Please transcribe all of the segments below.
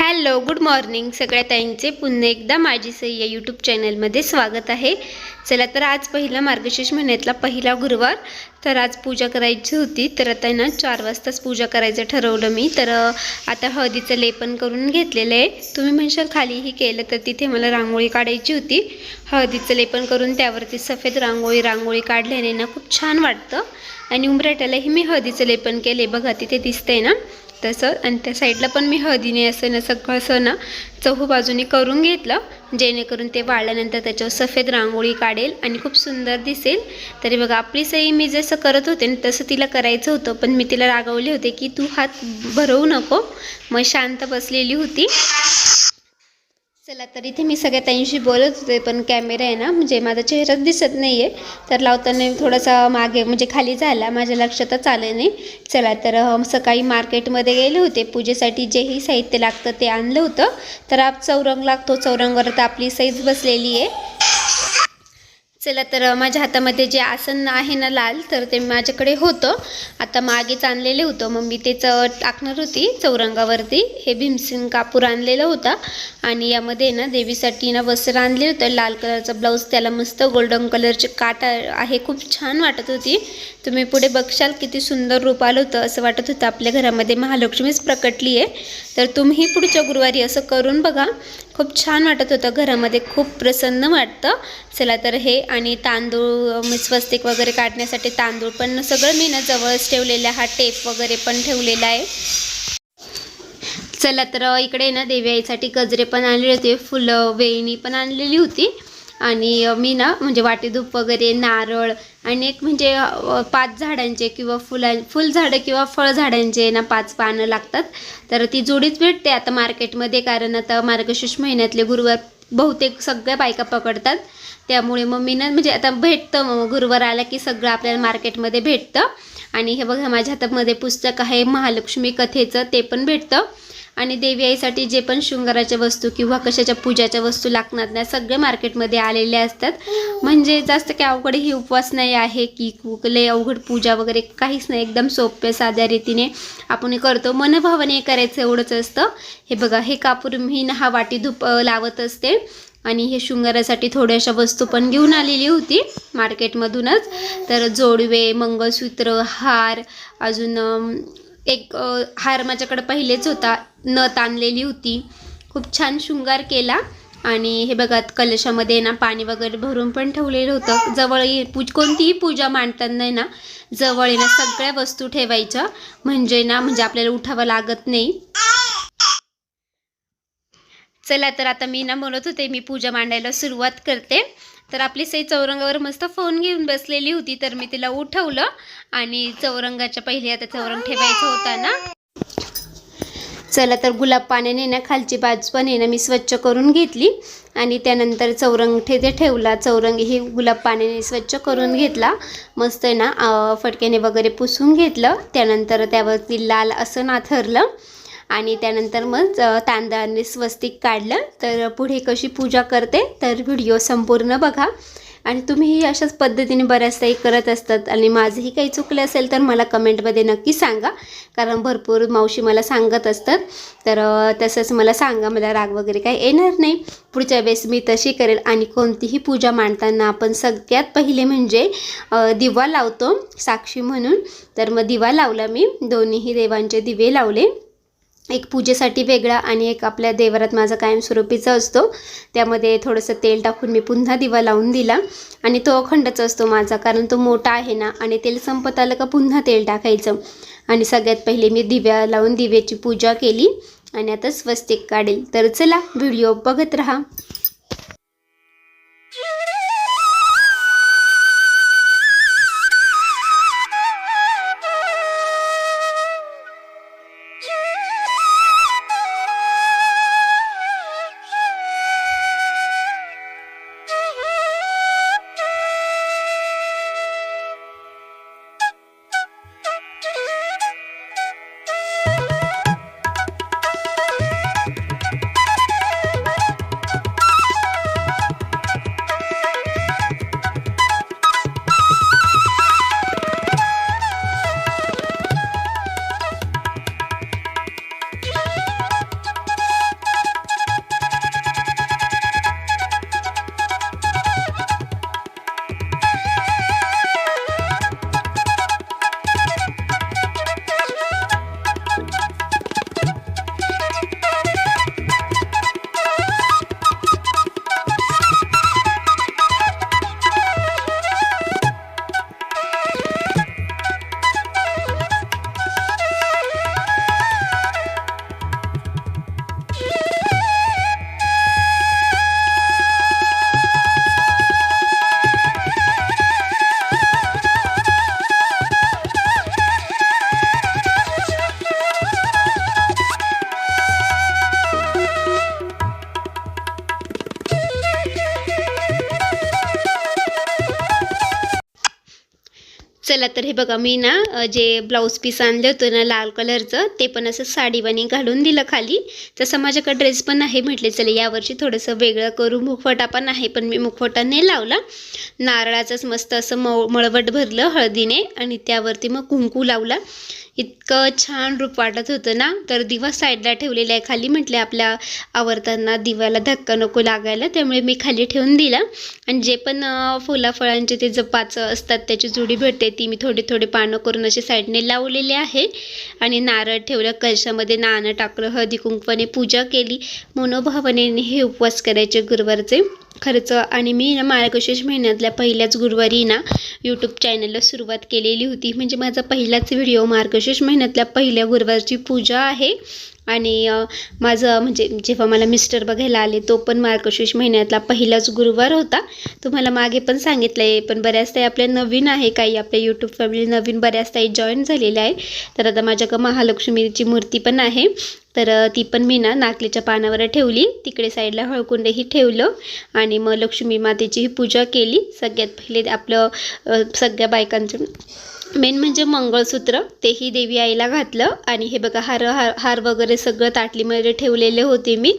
Hello good morning. सगळ्या ताईंचे पुन्हा एकदा माझी सई या यूट्यूब चॅनलमध्ये स्वागत आहे. चला तर आज पहिला मार्गशीर्ष महिन्यातला पहिला गुरुवार. तर आज पूजा करायची होती तर आता ना चार वाजताच पूजा करायचं ठरवलं मी. तर आता हळदीचं लेपन करून घेतलेलं आहे. तुम्ही म्हणशाल खालीही केलं तर तिथे मला रांगोळी काढायची होती. हळदीचं लेपन करून त्यावरती सफेद रांगोळी रांगोळी काढल्याने ना खूप छान वाटतं. आणि उंबराट्यालाही मी हळदीचं लेपन केले बघा तिथे दिसतंय ना. तसं. आणि त्या साईडला पण मी हळदीने असं ना सगळं असं ना चहू बाजूनी करून घेतलं. जेणेकरून ते वाळल्यानंतर त्याच्यावर सफेद रांगोळी काढेल आणि खूप सुंदर दिसेल. तरी बघा आपली सई मी जसं करत होते ना तसं तिला करायचं होतं. पण मी तिला रागवले होते की तू हात भरवू नको. मग शांत बसलेली होती. चला तर इथे मी सगळ्या ताईंशी बोलत होते पण कॅमेरा आहे ना म्हणजे माझा चेहराच दिसत नाही आहे तर लावताना थोडासा मागे म्हणजे खाली झाला माझ्या लक्षातच आलं नाही. चला तर सकाळी मार्केटमध्ये गेले होते पूजेसाठी जेही साहित्य लागतं ते आणलं होतं. तर आप चौरंग लागतो चौरंगवर तर आपली साईज बसलेली आहे. चला तर माझ्या हातामध्ये जे आसन आहे ना लाल तर ते माझ्याकडे होतं. आता मागेच आणलेलं होतं मग मी तेच अं, टाकणार होती चौरंगावरती. हे भीमसिंग कापूर आणलेलं होता आणि यामध्ये ना देवीसाठी ना वस्त्र आणले होतं. लाल कलरचं ब्लाऊज त्याला मस्त गोल्डन कलरचे काटा आहे खूप छान वाटत होती. तुम्ही पुढे बघशाल किती सुंदर रूप आलं होतं असं वाटत होतं. आपल्या घरामध्ये महालक्ष्मीच प्रकटली आहे तर तुम्ही पुढच्या गुरुवारी असं करून बघा. खूप छान वाटत होतं. घरामध्ये खूप प्रसन्न वाटतं. चला तर हे आणि तांदूळ स्वस्तिक वगैरे काढण्यासाठी तांदूळ पण सगळं मी ना जवळच ठेवलेलं हा टेप वगैरे पण ठेवलेला आहे. चला तर इकडे ना देवी आईसाठी गजरे पण आणले होते फुलं वेणी पण आणलेली होती. आणि मी ना म्हणजे वाटेधूप वगैरे नारळ आणि एक म्हणजे पाच झाडांचे किंवा फुला फुलझाडं किंवा फळझाडांचे ना पाच पानं लागतात. तर ती जोडीच भेटते आता मार्केटमध्ये कारण आता मार्गशीर्ष महिन्यातले गुरुवार बहुतेक सगळ्या बायका पकडतात. त्यामुळे मग मी ना म्हणजे आता भेटतं मग गुरुवार आला की सगळं आपल्याला मार्केटमध्ये भेटतं. आणि हे बघा माझ्या हातामध्ये पुस्तक आहे महालक्ष्मी कथेचं ते पण भेटतं. आणि देवी आईसाठी जे पण शृंगाराच्या वस्तू किंवा कशाच्या पूजाच्या वस्तू लागणार त्या सगळे मार्केटमध्ये आलेले असतात. म्हणजे जास्त काही अवघड ही उपवास नाही आहे की लय अवघड पूजा वगैरे काहीच नाही एकदम सोप्या साध्या रीतीने आपण हे करतो. मनभावने करायचं एवढंच असतं. हे बघा हे कापूर मी ना हा वाटी धूप लावत असते. आणि हे शृंगारासाठी थोड्याशा वस्तू पण घेऊन आलेली होती मार्केटमधूनच. तर जोडवे मंगळसूत्र हार अजून एक हार माझ्याकडं पहिलेच होता. नथ आणलेली होती. खूप छान शृंगार केला. आणि हे बघा कलशामध्ये ना पाणी वगैरे भरून पण ठेवलेलं होतं. जवळ पूज कोणतीही पूजा मांडताना ना जवळ आहे ना सगळ्या वस्तू ठेवायच्या. म्हणजे ना म्हणजे आपल्याला उठावं लागत नाही. चला तर आता मी ना म्हणत होते मी पूजा मांडायला सुरुवात करते. तर आपली सई चौरंगावर मस्त फोन घेऊन बसलेली होती तर मी तिला उठवलं आणि चौरंगाच्या पहिले आता चौरंग ठेवायचा होता ना. चला तर गुलाब पाण्याने ना खालची बाजू पण आहे ना मी स्वच्छ करून घेतली आणि त्यानंतर चौरंग ठेते ठेवला. चौरंग ही गुलाब पाण्याने स्वच्छ करून घेतला. मस्त आहे ना फटक्याने वगैरे पुसून घेतलं. त्यानंतर त्यावरती लाल असं नाथरलं. आणि त्यानंतर मग तांदळाने स्वस्तिक काढलं. तर पुढे कशी पूजा करते तर व्हिडिओ संपूर्ण बघा. आणि तुम्हीही अशाच पद्धतीने बऱ्याच काही करत असतात. आणि माझंही काही चुकलं असेल तर मला कमेंटमध्ये नक्की सांगा. कारण भरपूर मावशी मला सांगत असतात. तर तसंच मला सांगा मला राग वगैरे काही येणार नाही. पुढच्या वेळेस मी तशी करेल. आणि कोणतीही पूजा मांडताना आपण सगळ्यात पहिले म्हणजे दिवा लावतो साक्षी म्हणून. तर मग दिवा लावला मी. दोन्हीही देवांचे दिवे लावले. एक पूजेसाठी वेगळा आणि एक आपल्या देवरात माझा कायमस्वरूपीचा असतो. त्यामध्ये थोडंसं तेल टाकून मी पुन्हा दिवा लावून दिला आणि तो अखंडच असतो माझा कारण तो मोठा आहे ना आणि तेल संपत आलं का पुन्हा तेल टाकायचं. आणि सगळ्यात पहिले मी दिव्या लावून दिव्याची पूजा केली आणि आता स्वस्तिक काढेल. तर चला व्हिडिओ बघत राहा. चला तर हे बघा मी ना जे ब्लाऊज पीस आणलं होतं ना लाल कलरचं ते पण असं साडीवाणी घालून दिलं खाली. तसं माझ्याकडे ड्रेस पण आहे म्हटले चले यावर्षी थोडंसं वेगळं करू. मुखवटा पण आहे पण मी मुखवटा नाही लावला. नारळाचंच मस्त असं मळ मळवट भरलं हळदीने आणि त्यावरती मग कुंकू लावला. इतकं छान रूप वाटत होतं ना तर दिवा साईडला ठेवलेला आहे खाली म्हटले आपल्या आवरताना दिव्याला धक्का नको लागायला त्यामुळे मी खाली ठेवून दिला. आणि जे पण फुलाफळांचे ते जपाचं असतात त्याची जुडी भेटते ती मी थोडे थोडे पानं करून असे साईडने लावलेले आहे. आणि नारळ ठेवलं कलशामध्ये नाणं टाकलं हळदी कुंकवाने पूजा केली. मनोभावनेने हे उपवास करायचे गुरुवारचे. खरंच आणि मी ना मार्गशीर्ष महिन्यातल्या पहिल्याच गुरुवारी ना यूट्यूब चॅनलला सुरुवात केलेली होती. म्हणजे माझा पहिलाच व्हिडिओ मार्गशीर्ष महिन्यातल्या पहिल्या गुरुवारची पूजा आहे. आणि माझं म्हणजे जेव्हा मला मिस्टर बघायला आले तो पण मार्गशीर्ष महिन्यातला पहिलाच गुरुवार होता. तुम्हाला मागे पण सांगितलं आहे पण बऱ्याच ताई आपल्या नवीन आहे काही आपल्या यूट्यूब फॅमिली नवीन बऱ्याच ताई जॉईन झालेल्या आहे. तर आता माझ्याकडं महालक्ष्मीची मूर्ती पण आहे. तर ती पण मी ना नाकलीच्या पानावर ठेवली. तिकडे साईडला हळकुंडही ठेवलं. आणि मग लक्ष्मी मातेची ही पूजा केली. सगळ्यात पहिले आपलं सगळ्या बायकांचं मेन म्हणजे मंगळसूत्र तेही देवी आईला घातलं. आणि हे बघा हार हार हार वगैरे सगळं ताटलीमध्ये ठेवलेले होते मी.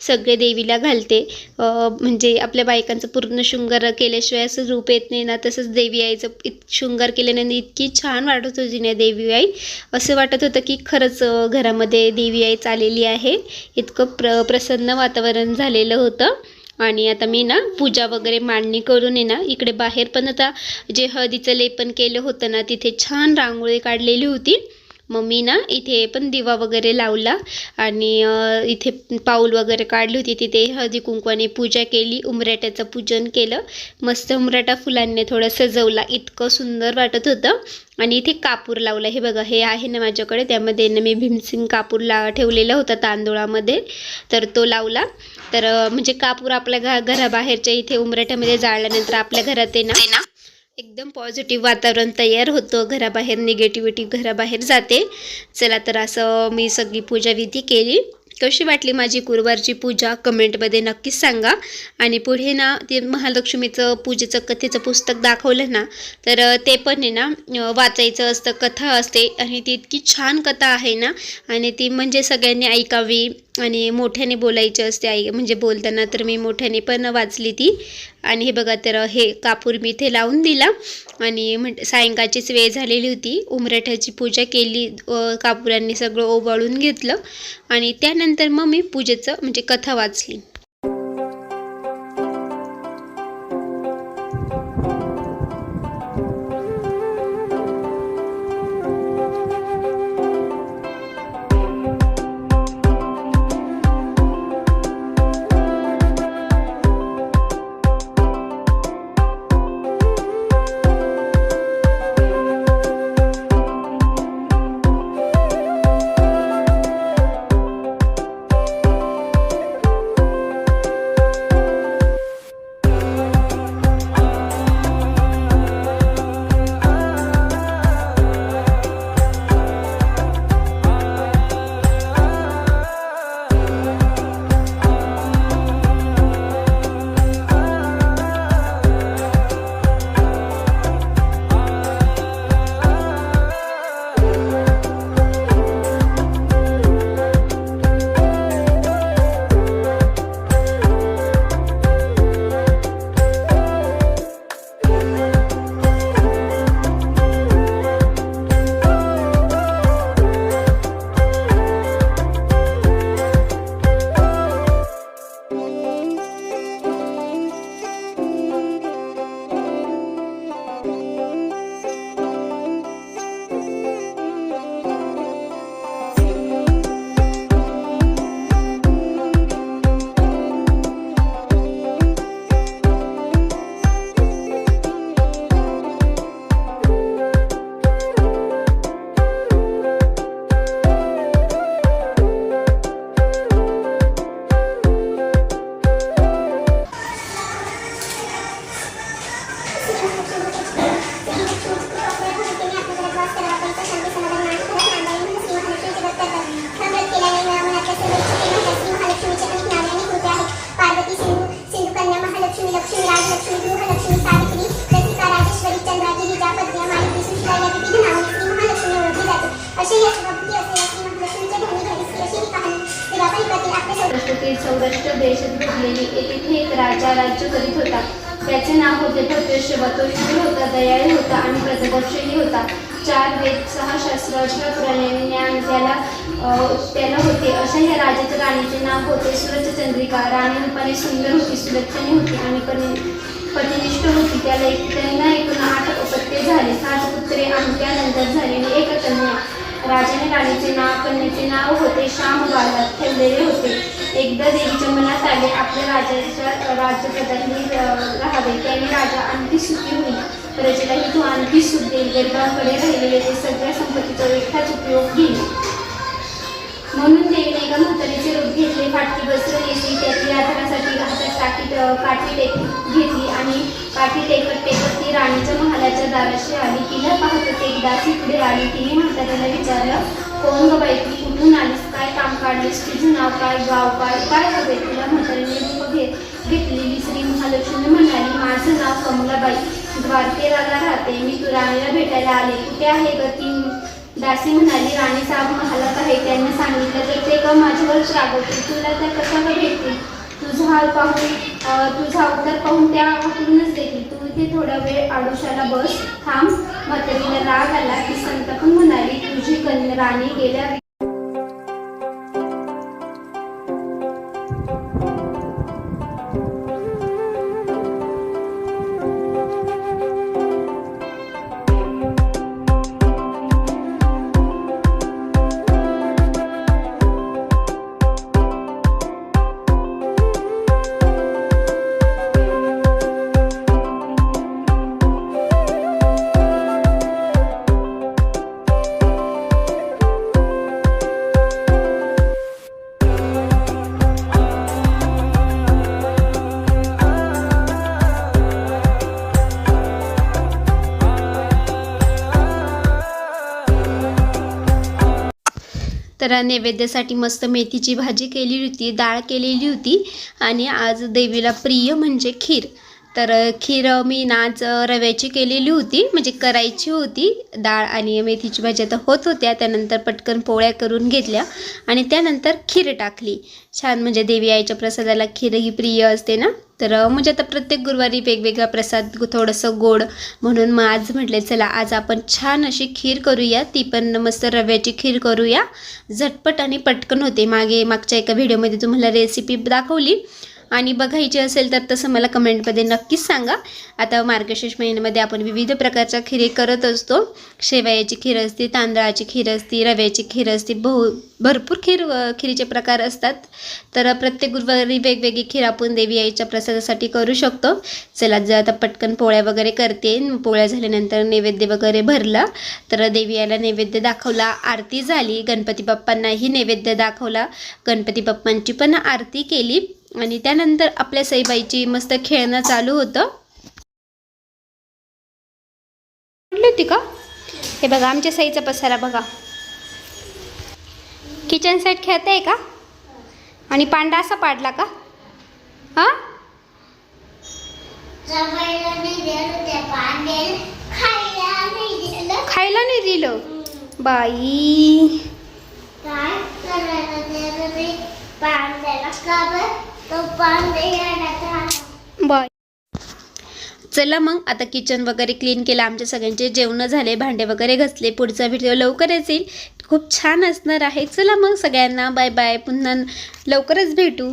सगळे देवीला घालते. म्हणजे आपल्या बायकांचं पूर्ण शृंगार केल्याशिवाय असं रूप येत नाही ना तसंच देवी आईचं इत शृंगार केल्याने इतकी छान वाटत होती ना देवी आई. असं वाटत होतं की खरंच घरामध्ये देवी आई चाललेली आहे. इतकं प्र प्रसन्न वातावरण झालेलं होतं. आणि आता मी ना पूजा वगैरे मांडणी करून आहे ना इकडे बाहेर पण आता जे हळदीचं लेपन केलं होतं ना तिथे छान रांगोळी काढलेली होती. मग मी ना इथे पण दिवा वगैरे लावला आणि इथे पाऊल वगैरे काढली होती. तिथे हळदी कुंकवाने पूजा केली उमराट्याचं पूजन केलं. मस्त उमराटा फुलांनी थोडं सजवला. इतकं सुंदर वाटत होतं. आणि इथे कापूर लावला. हे बघा हे आहे ना माझ्याकडे. त्यामध्ये ना मी भीमसिंग कापूर ला ठेवलेला होता तांदूळामध्ये. तर तो लावला. तर म्हणजे कापूर आपल्या घा घराबाहेरच्या इथे उमराठ्यामध्ये जाळल्यानंतर आपल्या घरात आहे ना एकदम पॉझिटिव्ह वातावरण तयार होतं. घराबाहेर निगेटिव्हिटी घराबाहेर जाते. चला तर असं मी सगळी पूजाविधी केली. कशी वाटली माझी गुरुवारची पूजा? कमेंटमध्ये नक्कीच सांगा. आणि पुढे ना ते महालक्ष्मीचं पूजेचं कथेचं पुस्तक दाखवलं ना तर ते पण आहे ना वाचायचं असतं कथा असते. आणि ती इतकी छान कथा आहे ना. आणि ती म्हणजे सगळ्यांनी ऐकावी. आणि मोठ्याने बोलायची असते आई. म्हणजे बोलताना तर मी मोठ्याने पण वाचली ती. आणि हे बघा तर हे कापूर मी इथे लावून दिला. आणि म्हण सायंकाळचीच वेळ झालेली होती. उमराठ्याची पूजा केली. अ, कापुरांनी सगळं ओवाळून घेतलं. आणि त्यानंतर मग मी पूजेचं म्हणजे कथा वाचली. राज्य करीत होता. त्याचे नाव होते भद्रेश्वर तो शूर होता दयाळी होता आणि प्रजदर्शनी होता. चार वेद सहा शास्त्र अठरा पुराणे ज्ञान त्याला त्याला होते. अशा या राजाच्या राणीचे नाव होते सुरजचंद्रिका राणी रूपाने सुंदर होती सुलक्षणी होती आणि पणी पतिनिष्ठ होती. त्याला एक त्यांना एकूण आठ अपत्ये झाले. सात पुत्रे आणि त्यानंतर झालेली एक कन्या राजाने राणीचे नाव कन्याचे नाव होते श्याम बाळात ठेवलेले होते. एकदा देवीच्या मनात आले आपल्या राजाच्या राज्यप्रधानी राहावे. त्याने राजा आणखी सुखी होईल. प्रजेलाही तो आणखी सुख देईल. गरिबांकडे राहिलेले ते सगळ्या संपत्तीचा एकटाच उपयोग घेईल. म्हणून देवीने एका म्हातारीचे रूप घेतले. फाटकी बसले काठी टेक घेतली आणि काठी टेकत टेकत ती राणीच्या महालाच्या दाराशी आली. तिला पाहतच एक दासी पुढे आली. तिने म्हाताऱ्याला विचारलं कोण ग बाई तू कुठून आलीस? काय काम काढलीस? तुझं नाव काय? गाव काय? काय हवे तुला म्हातारीने रूप घे घेतलेली श्री महालक्ष्मी म्हणाली माझं नाव कमलाबाई. द्वारकेला राहते. मी तू राणीला भेटायला आले. कुठे आहे ग ती? दासी म्हणाली राणी साहेब महालात आहे. त्यांनी सांगितलं तर ते का माझ्यावर रागवतील. तुला त्या कशा भेटतील? तुझा हाल पाहून तुझा अवतार पाहून त्या उठूनच देतील तू इथे थोडा वेळ आडोशाला बस थांब. म्हातारीला राग आला ती पण म्हणाली तुझी कन्या राणी गेल्या तर नैवेद्यासाठी मस्त मेथीची भाजी केली होती डाळ केलेली होती आणि आज देवीला प्रिय म्हणजे खीर. तर खीर मी ना आज रव्याची केलेली होती. म्हणजे करायची होती. डाळ आणि मेथीची भाजी आता होत होत्या. त्यानंतर पटकन पोळ्या करून घेतल्या आणि त्यानंतर खीर टाकली. छान म्हणजे देवी आईच्या प्रसादाला खीर ही प्रिय असते ना? तर म्हणजे आता प्रत्येक गुरुवारी वेगवेगळा प्रसाद थोडंसं गोड म्हणून मग आज म्हटले चला आज आपण छान अशी खीर करूया. ती पण मस्त रव्याची खीर करूया. झटपट आणि पटकन होते. मागे मागच्या एका व्हिडिओमध्ये तुम्हाला रेसिपी दाखवली. आणि बघायची असेल तर तसं मला कमेंटमध्ये नक्कीच सांगा. आता मार्गशीर्ष महिन्यामध्ये आपण विविध प्रकारच्या खिरी करत असतो. शेवयाची खीर असते तांदळाची खीर असते रव्याची खीर असते. बहु भरपूर खीर खिरीचे प्रकार असतात. तर प्रत्येक गुरुवारी वेगवेगळी खीर आपण देवी आईच्या प्रसादासाठी करू शकतो. चला जर आता पटकन पोळ्या वगैरे करते पोळ्या झाल्यानंतर नैवेद्य वगैरे भरला तर देवी आईला नैवेद्य दाखवला आरती झाली. गणपती बाप्पांनाही नैवेद्य दाखवला. गणपती बाप्पांची पण आरती केली. आणि त्यानंतर आपल्या सईबाईची मस्त खेळणं चालू होतं. म्हटली होती का? हे बघा आमच्या सईचा पसारा बघा. किचन सेट खेळते का? आणि पांडा असा पाडला का? हा? खायला नाही दिलं. बाई. बाय. चला मग आता किचन वगैरे क्लीन केलं आमच्या सगळ्यांचे जेवणं झाले भांडे वगैरे घसले पुढचा व्हिडिओ लवकरच येईल खूप छान असणार आहे. चला मग सगळ्यांना बाय बाय. पुन्हा लवकरच भेटू.